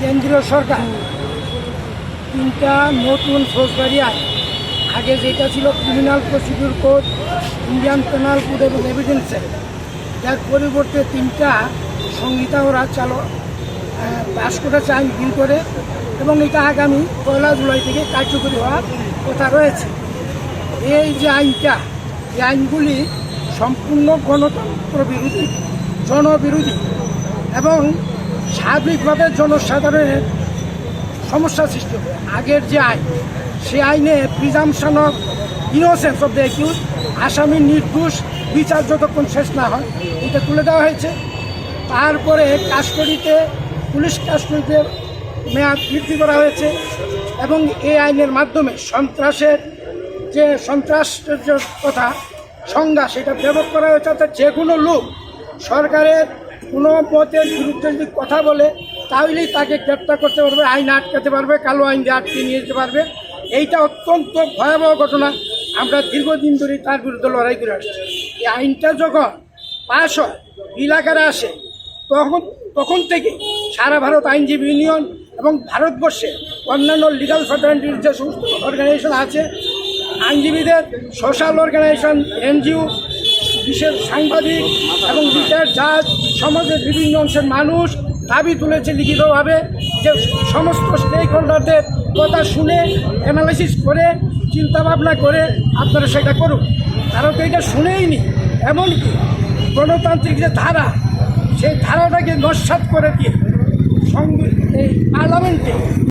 কেন্দ্রীয় সরকার। তিনটা নতুন ফৌজদারি আইন। আগে যেটা ছিল criminal procedure code Indian penal code এবং এভিডেন্স যার পরিবর্তে তিনটা সংহিতা ওরা চালু আহ, পাশ করেছে আইন বিল করে। এবং এটা আগামী পয়লা জুলাই থেকে কার্যকরী হওয়ার কথা রয়েছে। এই যে আইনটা এই আইনগুলি সম্পূর্ণ গণতন্ত্র বিরোধী, জনবিরোধী এবং সার্বিকভাবে জনসাধারণের সমস্যা সৃষ্টি হবে। আগের যে আইন, সে আইনে presumption of innocence of the accuse আসামির নির্দোষ, বিচার যতক্ষণ শেষ না হয়, এটা তুলে দেওয়া হয়েছে। তারপরে কাস্টডিতে, পুলিশ কাস্টডিতে মেয়াদ বৃদ্ধি করা হয়েছে এবং এই আইনের মাধ্যমে সন্ত্রাসের যে সন্ত্রাসের কথা সংজ্ঞা সেটা ব্যাপক করা হয়েছে, অর্থাৎ যে কোনো লোক সরকারের কোনো মতের বিরুদ্ধে যদি কথা বলে, তাহলেই তাকে গ্রেপ্তার করতে পারবে, আইন আটকাতে পারবে, কালো আইন দিয়ে আটকে নিয়ে যেতে পারবে। এইটা অত্যন্ত ভয়াবহ ঘটনা। আমরা দীর্ঘদিন ধরে তার বিরুদ্ধে লড়াই করে আসছি। এই আইনটা যখন পাশ হয় এলাকারে আসে, তখন তখন থেকে সারা ভারত আইনজীবী ইউনিয়ন এবং ভারতবর্ষে অন্যান্য লিগাল ফ্যাটার্নিটির যে সমস্ত অর্গানাইজেশন আছে আইনজীবীদের সোশ্যাল অর্গানাইজেশন এনজিও বিশেষ সাংবাদিক এবং রিটায়ার্ড জাজ, সমাজের বিভিন্ন অংশের মানুষ দাবি তুলেছে লিখিতভাবে যে সমস্ত স্টেক হোল্ডারদের কথা শুনে অ্যানালাইসিস করে, চিন্তাভাবনা করে আপনারা সেটা করুন। তারা তো এটা শুনেইনি এমনকি গণতান্ত্রিক যে ধারা, সেই ধারাটাকে নস্বাত করে দিয়ে এই পার্লামেন্টে